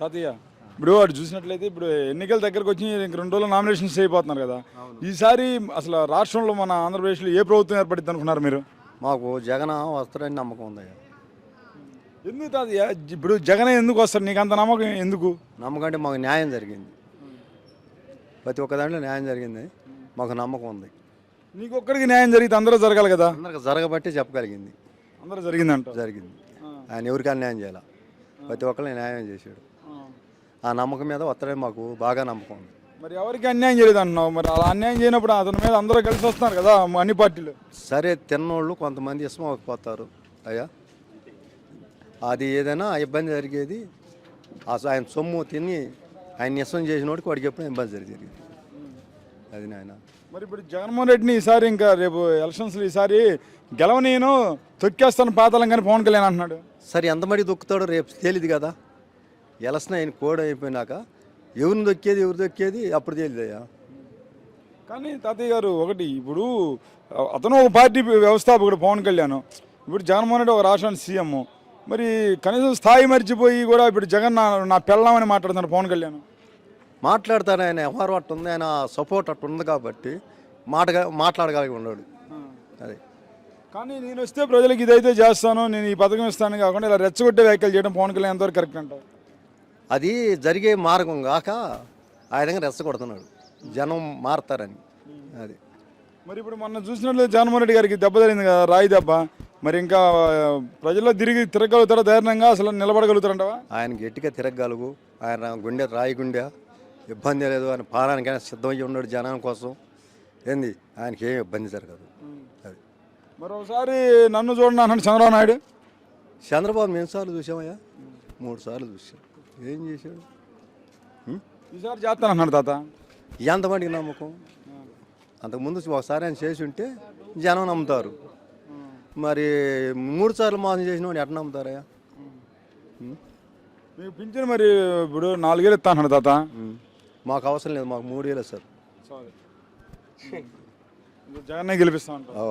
తాతయ్య ఇప్పుడు వాడు చూసినట్లయితే ఇప్పుడు ఎన్నికల దగ్గరకు వచ్చి ఇంక రెండు రోజులు నామినేషన్స్ అయిపోతున్నారు కదా. ఈసారి అసలు రాష్ట్రంలో మన ఆంధ్రప్రదేశ్లో ఏ ప్రభుత్వం ఏర్పడిద్ది అనుకున్నారు మీరు? మాకు జగన్ వస్తారని నమ్మకం ఉందయ్యా ఎందుకు తాతయ్య? ఇప్పుడు జగన్ ఎందుకు వస్తారు నీకు అంత నమ్మకం ఎందుకు? నమ్మకం అంటే మాకు న్యాయం జరిగింది. ప్రతి ఒక్క దాంట్లో న్యాయం జరిగింది. మాకు నమ్మకం ఉంది. నీకు ఒక్కరికి న్యాయం జరిగితే అందరూ జరగాలి కదా? అందరికి జరగబట్టి చెప్పగలిగింది. అందరూ జరిగిందంట. జరిగింది. ఆయన ఎవరికి అన్యాయం చేయాల? ప్రతి ఒక్కరిని న్యాయం చేశాడు. ఆ నమ్మకం మీద వస్తారని మాకు బాగా నమ్మకం ఉంది. మరి ఎవరికి అన్యాయం చేయలేదు అంటున్నావు మరి అలా అన్యాయం చేయనప్పుడు అతని మీద అందరూ కలిసి వస్తున్నారు కదా అన్ని పార్టీలు. సరే తిన్నోళ్ళు కొంతమంది ఇష్టం అవ్వకపోతారు అయ్యా. అది ఏదైనా ఇబ్బంది జరిగేది అసలు ఆయన సొమ్ము తిని ఆయన ఇష్టం చేసినోడికి వాడికి ఎప్పుడు ఇబ్బంది జరిగేది. అది నాయన. మరి ఇప్పుడు జగన్మోహన్ రెడ్డిని ఈసారి ఇంకా రేపు ఎలక్షన్స్లో ఈసారి గెలవనేను తొక్కేస్తాను పాతాళం కానీ పవన్ కళ్యాణ్ అంటున్నాడు. సరే ఎంతమంది దొక్కుతాడో రేపు తేలిది కదా. ఎలసిన ఆయన కోడ్ అయిపోయినాక ఎవరిని దొక్కేది ఎవరు దొక్కేది అప్పుడు తేలిదయ్యా కానీ తాతయ్య గారు ఒకటి ఇప్పుడు అతను ఒక పార్టీ వ్యవస్థాపకుడు పవన్ కళ్యాణ్. ఇప్పుడు జగన్మోహన్ రెడ్డి ఒక రాష్ట్రానికి సీఎం. మరి కనీసం స్థాయి మర్చిపోయి కూడా ఇప్పుడు జగన్ నా నా పెళ్ళామని మాట్లాడుతున్నాడు పవన్ కళ్యాణ్. మాట్లాడతాడు ఆయన వ్యవహారం అట్టు ఉంది ఆయన సపోర్ట్ అట్టు ఉంది కాబట్టి మాటగా మాట్లాడగలిగి ఉన్నాడు. అదే. కానీ నేను వస్తే ప్రజలకు ఇదైతే చేస్తాను నేను ఈ పథకం ఇస్తాను కాకుండా ఇలా రెచ్చగొట్టే వ్యాఖ్యలు చేయడం పవన్ కళ్యాణ్ ఎంతవరకు కరెక్ట్ అంటావు? అది జరిగే మార్గం కాక ఆయన రెచ్చగొడుతున్నాడు జనం మారతారని. అది. మరి ఇప్పుడు మొన్న చూసినట్లు జగన్మోహన్ రెడ్డి గారికి దెబ్బ తగిలింది కదా రాయి దెబ్బ. మరి ఇంకా ఆ, ప్రజల్లో తిరిగి తిరగలుగుతారా ధైర్యంగా? అసలు నిలబడగలుగుతారంటవా? ఆయన గట్టిగా తిరగగలుగు. ఆయన గుండె రాయి గుండె. ఇబ్బంది లేదు ఆయన పాలనకైనా సిద్ధమయ్యి ఉన్నాడు జనం కోసం. ఏంది? ఆయనకి ఏం ఇబ్బంది జరగదు. అది. మరి ఒకసారి నన్ను చూడండి అన్నాడు చంద్రబాబు నాయుడు. చంద్రబాబు ఎన్నిసార్లు చూసామయ్యా? మూడు సార్లు చూసాం. ఏం చేశాడు? ఈసారి చేస్తాను అన్నాడు తాత ఎంతమందికి నమ్మకం? అంతకుముందు ఒకసారి ఆయన చేసి ఉంటే జనం నమ్ముతారు. మరి మూడు సార్లు మోసం చేసిన వాడిని ఎట్లా నమ్ముతారయ్యా? మీకు పింఛన్ మరి ఇప్పుడు నాలుగేళ్ళు ఇస్తా అన్నాడు తాత. మాకు అవసరం లేదు మాకు మూడు వేలు సార్. జగన్నే గెలిపిస్తా ఓ.